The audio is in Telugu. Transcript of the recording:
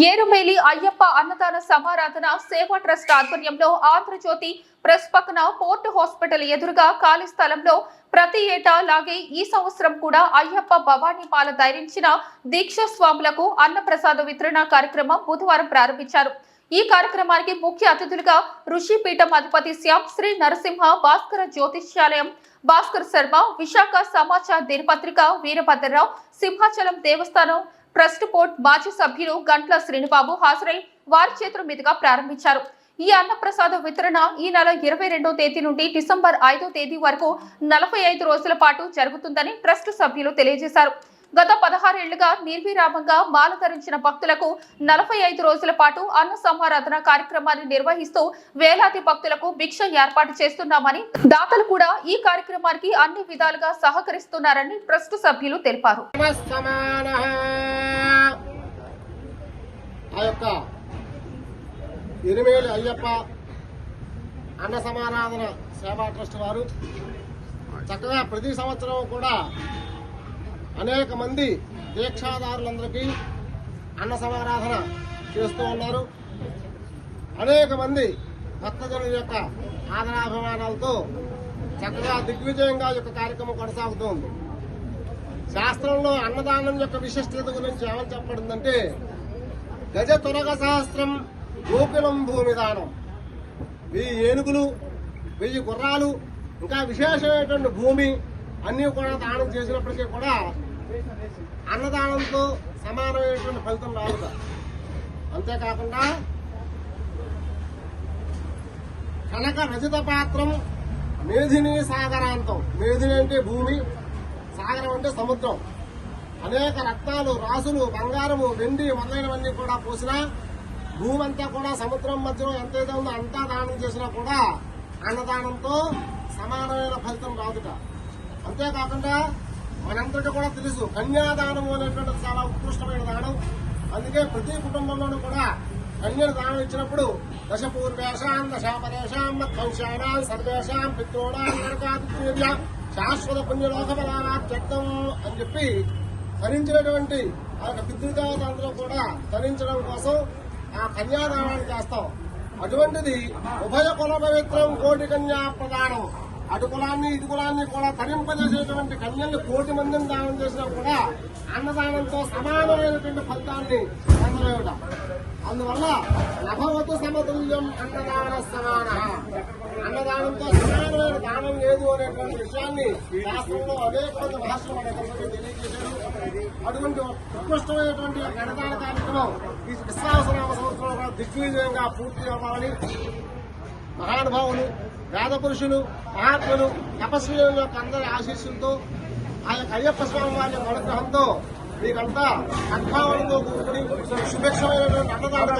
ఏరుమేలి అయ్యప్ప అన్నదాన సమారాధన సేవా ట్రస్ట్ ఆధ్వర్యంలో ఆంధ్రజ్యోతి ప్రెస్ పక్కన పోర్టు హాస్పిటల్ ఎదురుగా ఖాళీ స్థలంలో ప్రతి ఏటా లాగే ఈ సంవత్సరం కూడా అయ్యప్ప భవానీ పాల ధరించిన దీక్ష స్వాములకు అన్నప్రసాద వితరణ కార్యక్రమం బుధవారం ప్రారంభించారు. ఈ కార్యక్రమానికి ముఖ్య అతిథులుగా ఋషిపీఠం అధిపతి శ్యామ్ శ్రీ నరసింహ భాస్కర జ్యోతిష్యాలయం భాస్కర్ శర్మ విశాఖ సమాచార దినపత్రిక వీరభద్రరావు సింహాచలం దేవస్థానం ట్రస్ట్ బోర్డ్ మాజీ సభ్యులు గంట్ల శ్రీనిబాబు హాజరై వారి చేతుల మీదుగా ప్రారంభించారు. ఈ అన్నప్రసాద వితరణ ఈ నెల ఇరవై రెండో తేదీ నుండి డిసెంబర్ ఐదో తేదీ వరకు నలభై ఐదు రోజుల పాటు జరుగుతుందని ట్రస్ట్ సభ్యులు తెలియజేశారు. గత పదహారేళ్ళుగా నిర్విరామంగా మాల ధరించిన భక్తులకు నలభై ఐదు రోజుల పాటు అన్న సమారాధన కార్యక్రమాన్ని నిర్వహిస్తూ వేలాది భక్తులకు భిక్ష ఏర్పాటు చేస్తున్నామని దాతలు కూడా ఈ కార్యక్రమానికి అన్ని విధాలుగా సహకరిస్తున్నారని ట్రస్ట్ సభ్యులు తెలిపారు. అయ్యప్ప అన్న సమారాధన సేవా ట్రస్ట్ వారు చక్కగా ప్రతి సంవత్సరం కూడా అనేక మంది దీక్షాదారులందరికీ అన్న సమారాధన చేస్తూ ఉన్నారు. అనేక మంది భక్తజనుల యొక్క ఆదరాభిమానాలతో చక్కగా దిగ్విజయంగా యొక్క కార్యక్రమం కొనసాగుతోంది శాస్త్రంలో అన్నదానం యొక్క విశిష్టత గురించి ఏమని చెప్పబడిందంటే గజ తురగ సహస్రం గోకులం భూమి దానం. వెయ్యి ఏనుగులు వెయ్యి గుర్రాలు ఇంకా విశేషమైనటువంటి భూమి అన్నీ కూడా దానం చేసినప్పటికీ కూడా అన్నదానంతో సమానమైనటువంటి ఫలితం రాదు అంతేకాకుండా కనక రజిత పాత్రం మేధిని సాగరాంతం. మేధిని అంటే భూమి సాగరం అంటే సముద్రం. అనేక రత్నాలు రాసులు బంగారము వెండి మొదలైనవన్నీ కూడా పోసినా భూమి అంతా కూడా సముద్రం మధ్యలో ఎంతైతే ఉందో అంతా దానం చేసినా కూడా అన్నదానంతో సమానమైన ఫలితం రాదుట. అంతేకాకుండా మనందరికీ కూడా తెలుసు. కన్యాదానం అనేటువంటి చాలా ఉత్కృష్టమైన దానం. అందుకే ప్రతి కుటుంబంలోనూ కూడా కన్యను దానం ఇచ్చినప్పుడు దశ పూర్వేషాం దశాపరేషాం మధ్వంశానాం సర్వేషాం పిత్రోడాం నరకాదిత్య శాశ్వత పుణ్యలోక బలాత్యక్తం అని చెప్పి ధరించినటువంటి ఆ యొక్క పితృదేవతలందరూ కూడా ధరించడం కోసం ఆ కన్యాదానాన్ని చేస్తాం. అటువంటిది ఉభయ కుల పవిత్రం కోటి కన్యా ప్రదానం. అటు కులాన్ని ఇటు కులాన్ని కూడా తరింపజేసేటువంటి కన్యల్ని కోటి మందిని దానం చేసినా కూడా అన్నదానంతో సమానమైనటువంటి ఫలితాన్ని పొందలేట అందువల్ల నభవతు సమతుల్యం అన్నదాన సమాన. అన్నదానంతో సమానమైన దానం లేదు అనేటువంటి విషయాన్ని శాస్త్రంలో అనేక మంది భాషలు మనకు తెలియజేశారు అటువంటి ఉత్కృష్టమైనటువంటి అన్నదాన కార్యక్రమం ఈ విశ్వాసనామ సంవత్సరంలో దిగ్విజయంగా పూర్తి అవ్వాలని మహానుభావులు వేద పురుషులు మహాత్ములు తపస్సుల యొక్క అందరి ఆశీస్సులతో ఆ యొక్క అయ్యప్ప స్వామి వారి అనుగ్రహంతో మీకంతా సద్భావనతో కూడుకుని సుభిక్షమైనటువంటి అన్నదాన